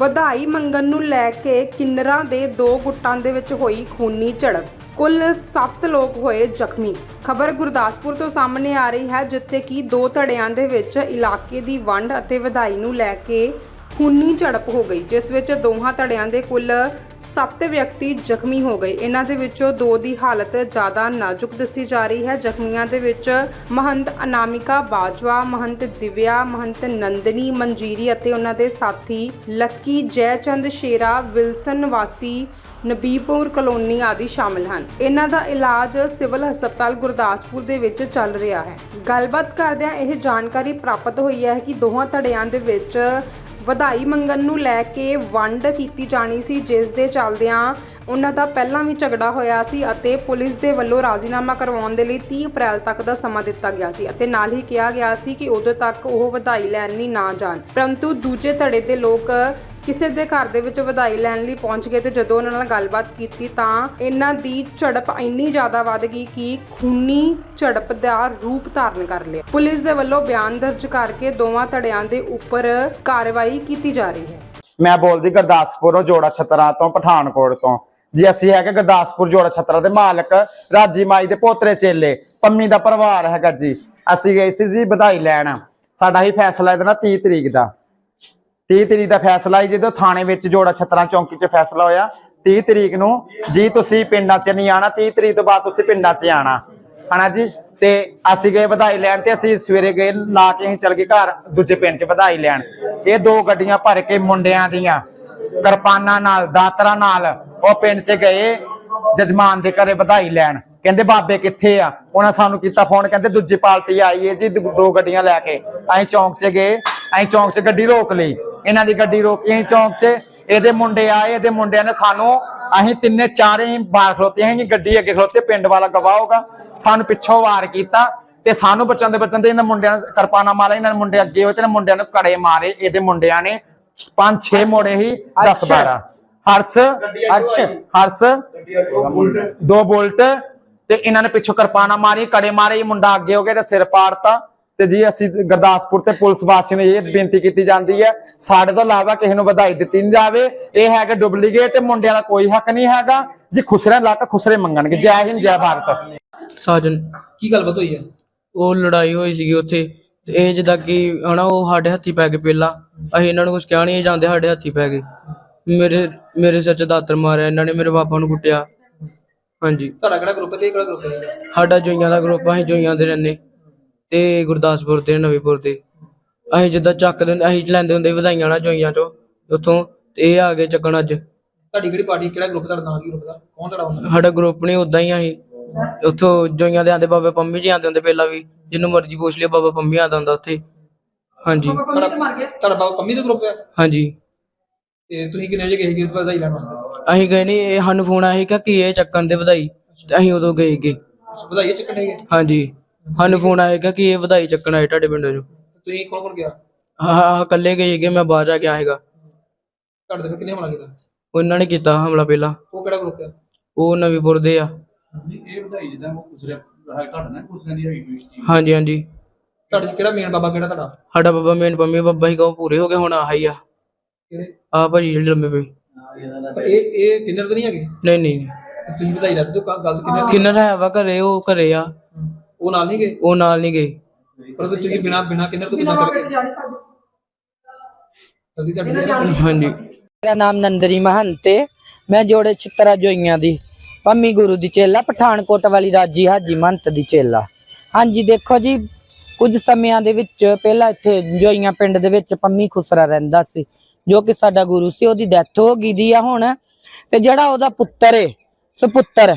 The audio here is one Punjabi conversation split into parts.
ਵਧਾਈ ਮੰਗਣ ਨੂੰ ਲੈ ਕੇ ਕਿੰਨਰਾਂ ਦੇ ਦੋ ਗੁੱਟਾਂ ਦੇ ਵਿੱਚ ਹੋਈ ਖੂਨੀ ਝੜਪ। ਕੁੱਲ 7 ਲੋਕ ਹੋਏ ਜ਼ਖਮੀ। ਖਬਰ ਗੁਰਦਾਸਪੁਰ ਤੋਂ ਸਾਹਮਣੇ ਆ ਰਹੀ ਹੈ, ਜਿੱਥੇ ਕਿ ਦੋ ਧੜਿਆਂ ਦੇ ਵਿੱਚ ਇਲਾਕੇ ਦੀ ਵੰਡ ਅਤੇ ਵਧਾਈ ਨੂੰ ਲੈ ਕੇ ਖੂਨੀ ਝੜਪ ਹੋ ਗਈ, ਜਿਸ ਵਿੱਚ ਦੋਹਾਂ ਧੜਿਆਂ ਦੇ ਕੁੱਲ 7 ਵਿਅਕਤੀ ਜ਼ਖਮੀ ਹੋ ਗਏ। ਇਹਨਾਂ ਦੇ ਵਿੱਚੋਂ ਦੋ ਦੀ ਹਾਲਤ ਜ਼ਿਆਦਾ ਨਾਜ਼ੁਕ ਦੱਸੀ ਜਾ ਰਹੀ ਹੈ। ਜ਼ਖਮੀਆਂ ਦੇ ਵਿੱਚ ਮਹੰਤ ਅਨਾਮਿਕਾ ਬਾਜਵਾ, ਮਹੰਤ ਦਿਵਿਆ, ਮਹੰਤ ਨੰਦਨੀ ਮੰਜੀਰੀ ਅਤੇ ਉਹਨਾਂ ਦੇ ਸਾਥੀ ਲੱਕੀ, ਜੈਚੰਦ ਸ਼ੇਰਾ, ਵਿਲਸਨ ਵਾਸੀ, ਨਬੀਪੁਰ ਕਲੋਨੀ ਆਦਿ ਸ਼ਾਮਲ ਹਨ। ਇਹਨਾਂ ਦਾ ਇਲਾਜ ਸਿਵਲ ਹਸਪਤਾਲ ਗੁਰਦਾਸਪੁਰ ਦੇ ਵਿੱਚ ਚੱਲ ਰਿਹਾ ਹੈ। ਗੱਲਬਾਤ ਕਰਦਿਆਂ ਇਹ ਜਾਣਕਾਰੀ ਪ੍ਰਾਪਤ ਹੋਈ ਹੈ ਕਿ ਦੋਹਾਂ ਧੜਿਆਂ ਦੇ ਵਿੱਚ ਵਧਾਈ ਮੰਗਣ ਨੂੰ ਲੈ ਕੇ ਵੰਡ ਕੀਤੀ ਜਾਣੀ ਸੀ, ਜਿਸ ਦੇ ਚੱਲਦਿਆਂ ਉਹਨਾਂ ਦਾ ਪਹਿਲਾਂ ਵੀ ਝਗੜਾ ਹੋਇਆ ਸੀ ਅਤੇ ਪੁਲਿਸ ਦੇ ਵੱਲੋਂ ਰਾਜ਼ੀਨਾਮਾ ਕਰਵਾਉਣ ਦੇ ਲਈ 30 ਅਪ੍ਰੈਲ ਤੱਕ ਦਾ ਸਮਾਂ ਦਿੱਤਾ ਗਿਆ ਸੀ ਅਤੇ ਨਾਲ ਹੀ ਕਿਹਾ ਗਿਆ ਸੀ ਕਿ ਉਦੋਂ ਤੱਕ ਉਹ ਵਧਾਈ ਲੈਣ ਲਈ ਨਾ ਜਾਣ। ਪਰੰਤੂ ਦੂਜੇ ਧੜੇ ਦੇ ਲੋਕ ਕਿਸੇ ਦੇ ਘਰ ਦੇ ਵਿੱਚ ਵਧਾਈ ਲੈਣ ਲਈ ਪਹੁੰਚ ਗਏ ਤੇ ਜਦੋਂ ਉਹਨਾਂ ਨਾਲ ਗੱਲਬਾਤ ਕੀਤੀ ਤਾਂ ਇਹਨਾਂ ਦੀ ਝੜਪ ਇੰਨੀ ਜ਼ਿਆਦਾ ਵੱਧ ਗਈ ਕਿ ਖੂਨੀ ਝੜਪ ਦਾ ਰੂਪ ਧਾਰਨ ਕਰ ਲਿਆ। ਪੁਲਿਸ ਦੇ ਵੱਲੋਂ ਬਿਆਨ ਦਰਜ ਕਰਕੇ ਦੋਵਾਂ ਧੜਿਆਂ ਦੇ ਉੱਪਰ ਕਾਰਵਾਈ ਕੀਤੀ ਜਾ ਰਹੀ ਹੈ। ਮੈਂ ਬੋਲਦੀ ਗੁਰਦਾਸਪੁਰੋਂ ਜੋੜਾ ਛਤਰਾ ਤੋਂ, ਪਠਾਨਕੋਟ ਤੋਂ। ਜੀ, ਅਸੀਂ ਹੈਗੇ ਗੁਰਦਾਸਪੁਰ, ਜੋੜਾ ਛਤਰਾ ਦੇ ਮਾਲਕ, ਰਾਜੀ ਮਾਈ ਦੇ ਪੋਤਰੇ ਚੇਲੇ, ਪੰਮੀ ਦਾ ਪਰਿਵਾਰ ਹੈਗਾ ਜੀ। ਅਸੀਂ ਗਏ ਸੀ ਜੀ ਵਧਾਈ ਲੈਣ। ਸਾਡਾ ਹੀ ਫੈਸਲਾ ਇਹਦਾ 30 ਤਰੀਕ ਦਾ। 30 ਤਰੀਕ ਦਾ ਫੈਸਲਾ ਹੀ ਜਦੋਂ ਥਾਣੇ ਵਿੱਚ ਜੋੜਾ ਛਤਰਾ ਚੌਂਕੀ 'ਚ ਫੈਸਲਾ ਹੋਇਆ 30 ਤਰੀਕ ਨੂੰ ਜੀ ਤੁਸੀਂ ਪਿੰਡਾਂ 'ਚ ਨਹੀਂ ਆਣਾ 30 ਤਰੀਕ ਤੋਂ ਬਾਅਦ ਤੁਸੀਂ ਪਿੰਡਾਂ 'ਚ ਆਣਾ। ਹਨਾ ਜੀ? ਤੇ ਅਸੀਂ ਗਏ ਵਧਾਈ ਲੈਣ ਤੇ ਅਸੀਂ ਸਵੇਰੇ ਗਏ, ਲਾ ਕੇ ਅਸੀਂ ਚਲ ਗਏ ਘਰ, ਦੂਜੇ ਪਿੰਡ 'ਚ ਵਧਾਈ ਲੈਣ। ਇਹ ਦੋ ਗੱਡੀਆਂ ਭਰ ਕੇ ਮੁੰਡਿਆਂ ਦੀਆਂ, ਕਿਰਪਾਨਾਂ ਨਾਲ, ਦਾਤਰਾਂ ਨਾਲ ਉਹ ਪਿੰਡ 'ਚ ਗਏ, ਜਜਮਾਨ ਦੇ ਘਰੇ ਵਧਾਈ ਲੈਣ। ਕਹਿੰਦੇ, ਬਾਬੇ ਕਿੱਥੇ ਆ? ਉਹਨਾਂ ਸਾਨੂੰ ਕੀਤਾ ਫੋਨ, ਕਹਿੰਦੇ, ਦੂਜੀ ਪਾਰਟੀ ਆਈ ਏ ਜੀ, ਦੋ ਗੱਡੀਆਂ ਲੈ ਕੇ। ਅਸੀਂ ਚੌਂਕ 'ਚ ਗਏ, ਅਸੀਂ ਚੌਂਕ 'ਚ ਗੱਡੀ ਰੋਕ ਲਈ। ਇਹਨਾਂ ਦੀ ਗੱਡੀ ਰੋਕੀ ਅਸੀਂ ਚੌਂਕ 'ਚ। ਇਹਦੇ ਮੁੰਡੇ ਆਏ ਇਹਦੇ ਮੁੰਡਿਆਂ ਨੇ ਸਾਨੂੰ ਅਸੀਂ ਤਿੰਨੇ ਚਾਰੇ ਹੀ ਬਾਹਰ ਖਲੋਤੇ ਹਾਂ ਗੱਡੀ ਅੱਗੇ ਖਲੋਤੇ ਪਿੰਡ ਵਾਲਾ ਗਵਾਹ ਹੋਗਾ ਸਾਨੂੰ ਪਿੱਛੋਂ ਵਾਰ ਕੀਤਾ ਤੇ ਸਾਨੂੰ ਬਚਣ ਦੇ ਬਚਣ ਦੇ ਇਹਨਾਂ ਮੁੰਡਿਆਂ ਨੇ ਕਿਰਪਾਨਾ ਮਾਰਿਆ ਇਹਨਾਂ ਨੇ ਮੁੰਡੇ ਅੱਗੇ ਹੋਏ ਤੇ ਇਹਨਾਂ ਮੁੰਡਿਆਂ ਨੂੰ ਕੜੇ ਮਾਰੇ। ਇਹਦੇ ਮੁੰਡਿਆਂ ਨੇ ਪੰਜ ਛੇ ਮੋੜੇ ਹੀ 10 12 ਹਰਸ ਹਰਸ ਹਰਸ ਦੋ ਬੁਲਟ। ਤੇ ਇਹਨਾਂ ਨੇ ਪਿੱਛੋਂ ਕਿਰਪਾਨਾ ਮਾਰੀ ਕੜੇ ਮਾਰੇ ਇਹ ਮੁੰਡਾ ਅੱਗੇ ਹੋ ਗਿਆ ਤੇ ਸਿਰ ਪਾੜਤਾ। ਤੇ ਜੀ ਅਸੀਂ ਗੁਰਦਾਸਪੁਰ ਤੇ ਪੁਲਿਸ ਵਾਸੀਆਂ ਨੂੰ ਇਹ ਬੇਨਤੀ ਕੀਤੀ ਜਾਂਦੀ ਹੈ ਸਾਡੇ ਤੋਂ ਇਲਾਵਾ ਕਿਸੇ ਨੂੰ ਵਧਾਈ ਦਿੱਤੀ ਨਹੀਂ ਜਾਵੇ। ਇਹ ਹੈਗਾ ਡੁਪਲੀਕੇਟ ਤੇ ਮੁੰਡਿਆਂ ਦਾ ਕੋਈ ਹੱਕ ਨਹੀਂ ਹੈਗਾ। ਜੀ ਖੁਸਰੇ ਲੱਕ ਖੁਸਰੇ ਮੰਗਣਗੇ। ਜੈ ਹਿੰਦ ਜੈ ਭਾਰਤ। ਸਾਜਨ ਕੀ ਗੱਲਬਾਤ ਹੋਈ ਹੈ? ਉਹ ਲੜਾਈ ਹੋਈ ਸੀਗੀ ਉੱਥੇ। ਤੇ ਇਹ ਜਿੱਦਾਂ ਕਿ ਹਨਾ ਉਹ ਸਾਡੇ ਹੱਥੀ ਪੈ ਗਏ ਪਹਿਲਾਂ। ਅਸੀਂ ਇਹਨਾਂ ਨੂੰ ਕੁਝ ਕਹਿ ਨਹੀਂ ਜਾਂਦੇ ਸਾਡੇ ਹੱਥੀ ਪੈ ਗਏ। ਮੇਰੇ ਮੇਰੇ ਸਿਰ 'ਚ ਦਾਤਰ ਮਾਰਿਆ ਇਹਨਾਂ ਨੇ ਮੇਰੇ ਪਾਪਾ ਨੂੰ ਕੁੱਟਿਆ। ਹਾਂਜੀ। ਤੁਹਾਡਾ ਕਿਹੜਾ ਗਰੁੱਪ ਹੈ ਤੇ ਕਿਹੜਾ ਗਰੁੱਪ ਹੈ? ਸਾਡਾ ਜੋਈਆਂ ਦਾ ਗਰੁੱਪ ਅਸੀਂ ਜੋਈਆਂ ਦੇ ਰਹਿੰਦੇ। ਤੇ ਗੁਰਦਾਸਪੁਰ ਤੇ ਨਵੀਪੁਰ ਦੇ। ਅਸੀਂ ਜਿੱਦਾਂ ਚੱਕ ਦਿੰਦੇ ਅਸੀਂ ਲੈਂਦੇ ਹੁੰਦੇ ਸੀ ਵਧਾਈਆਂ ਨਾ ਜੋਈਆਂ ਚੋਂ ਉੱਥੋਂ ਤੇ ਇਹ ਆ ਗਏ ਚੱਕਣ ਅੱਜ। ਤੁਹਾਡੀ ਕਿਹੜੀ ਪਾਰਟੀ ਕਿਹੜਾ ਗਰੁੱਪ ਤੁਹਾਡਾ ਨਾਮ ਕੀ ਗਰੁੱਪ ਦਾ ਕੌਣ ਤੁਹਾਡਾ ਹੁੰਦਾ? ਸਾਡਾ ਗਰੁੱਪ ਨਹੀਂ ਉਦਾਂ ਹੀ ਅਸੀਂ। ਉੱਥੋਂ ਜੋਈਆਂ ਦੇ ਆਂਦੇ ਬਾਬਾ ਪੰਮੀ ਜੀ ਆਂਦੇ ਹੁੰਦੇ ਪਹਿਲਾਂ ਵੀ ਜਿਹਨੂੰ ਮਰਜ਼ੀ ਪੁੱਛ ਲਿਓ ਬਾਬਾ ਪੰਮੀ ਆਂਦਾ ਹੁੰਦਾ ਉੱਥੇ। ਹਾਂਜੀ। ਤੁਹਾਡਾ ਤੁਹਾਡਾ ਬਾਬਾ ਪੰਮੀ ਦਾ ਗਰੁੱਪ ਹੈ? ਹਾਂਜੀ। ਤੇ ਤੁਸੀਂ ਕਿੰਨੇ ਵਜੇ ਗਏ ਸੀਗੇ ਵਧਾਈ ਲੈਣ ਵਾਸਤੇ? ਅਸੀਂ ਗਏ ਨਹੀਂ ਇਹ ਸਾਨੂੰ ਫੋਨ ਆਇਆ ਸੀ ਕਿ ਇਹ ਚੱਕਣ ਦੇ ਵਧਾਈ ਤੇ ਅਸੀਂ ਉਦੋਂ ਗਏ ਗੇ ਅੱਛਾ, ਵਧਾਈ ਚੱਕਣ ਹੈਗੇ ਹਾਂਜੀ। ਸਾਨੂੰ ਫੋਨ ਆਇਆ ਕਿ ਇਹ ਵਧਾਈ ਚੱਕਣ ਆਏ ਤੁਹਾਡੇ ਪਿੰਡੋਂ ਜੋ ਤੁਸੀਂ ਕੌਣ ਕੌਣ ਗਿਆ? ਹਾਂ ਹਾਂ ਇਕੱਲੇ ਗਏ ਮੈਂ ਬਾਹਰ ਜਾ ਕੇ ਆਏਗਾ ਤੁਹਾਡੇ ਤੇ ਕਿੰਨੇ ਹਮਲਾ ਕੀਤਾ? ਉਹਨਾਂ ਨੇ ਕੀਤਾ ਹਮਲਾ ਪਹਿਲਾਂ। ਉਹ ਕਿਹੜਾ ਗਰੁੱਪ ਹੈ ਉਹ ਨਵੀਂਪੁਰ ਦੇ ਆ। ਇਹ ਵਧਾਈ ਜਿੱਦਾਂ ਉਹ ਕੁਸਰੇ ਤੁਹਾਡਾ ਨਾ ਕੁਸਰੇ ਦੀ ਹੋਈ ਕੋਈ ਚੀਜ਼? ਹਾਂਜੀ ਹਾਂਜੀ। ਤੁਹਾਡੇ 'ਚ ਕਿਹੜਾ ਮੇਨ ਬਾਬਾ ਕਿਹੜਾ ਤੁਹਾਡਾ? ਸਾਡਾ ਬਾਬਾ ਮੇਨ ਪੰਮੀ ਬਾਬਾ ਹੀ ਕਹੋ ਪੂਰੇ ਹੋ ਗਏ ਹੁਣ ਆਹੀ ਆ। ਕਿਹੜੇ? ਆ ਭਾਜੀ ਜਿਹੜੇ ਲੰਮੇ ਪਏ। ਪਰ ਇਹ ਇਹ ਕਿੰਨਰ ਤਾਂ ਨਹੀਂ ਹੈਗੇ? ਨਹੀਂ ਨਹੀਂ। ਨਹੀਂ। ਤੇ ਤੁਸੀਂ ਵਧਾਈ ਲੈ ਸਕਦੇ ਹੋ ਕ- ਗੱਲ ਤਾਂ ਕਿੰਨਰ ਕਿੰਨਰ ਹੈ ਵਾ ਘਰੇ ਉਹ ਘਰੇ ਆ। ਉਹ ਨਾਲ ਨਹੀਂ ਗਏ? ਉਹ ਨਾਲ ਨਹੀਂ ਗਏ। ਪਰ ਤੁਸੀਂ ਬਿਨਾ ਬਿਨਾ ਕਿੰਨਰ ਤੋਂ ਕਿੰਨਾ ਚੱਲ ਗਏ? ਜਲਦੀ ਤੁਹਾਡੀ ਹਾਂਜੀ ਮੇਰਾ ਨਾਮ ਨੰਦਰੀ ਮਹੰਤ ਮੈਂ ਜੋੜੇ ਛਿੱਤਰਾ ਜੋਈਆਂ ਦੀ। ਪੰਮੀ ਗੁਰੂ ਦੀ ਚੇਲਾ ਪਠਾਨਕੋਟ ਵਾਲੀ ਰਾਜੀ ਹਾਜੀ ਮਹੰਤ ਦੀ ਚੇਲਾ। ਹਾਂਜੀ ਦੇਖੋ ਜੀ ਕੁਝ ਸਮਿਆਂ ਦੇ ਵਿੱਚ ਪਹਿਲਾਂ ਇੱਥੇ ਜੋਈਆਂ ਪਿੰਡ ਦੇ ਵਿੱਚ ਪੰਮੀ ਖੁਸਰਾ ਰਹਿੰਦਾ ਸੀ ਜੋ ਕਿ ਸਾਡਾ ਗੁਰੂ ਸੀ ਉਹਦੀ ਡੈਥ ਹੋ ਗਈ ਦੀ ਆ ਹੁਣ। ਤੇ ਜਿਹੜਾ ਉਹਦਾ ਪੁੱਤਰ ਏ ਸੁਪੁੱਤਰ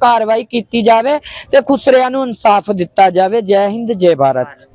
ਕਾਰਵਾਈ ਕੀਤੀ ਜਾਵੇ ਤੇ ਖੁਸਰਿਆਂ ਨੂੰ ਇਨਸਾਫ ਦਿੱਤਾ ਜਾਵੇ। ਜੈ ਹਿੰਦ ਜੈ ਭਾਰਤ।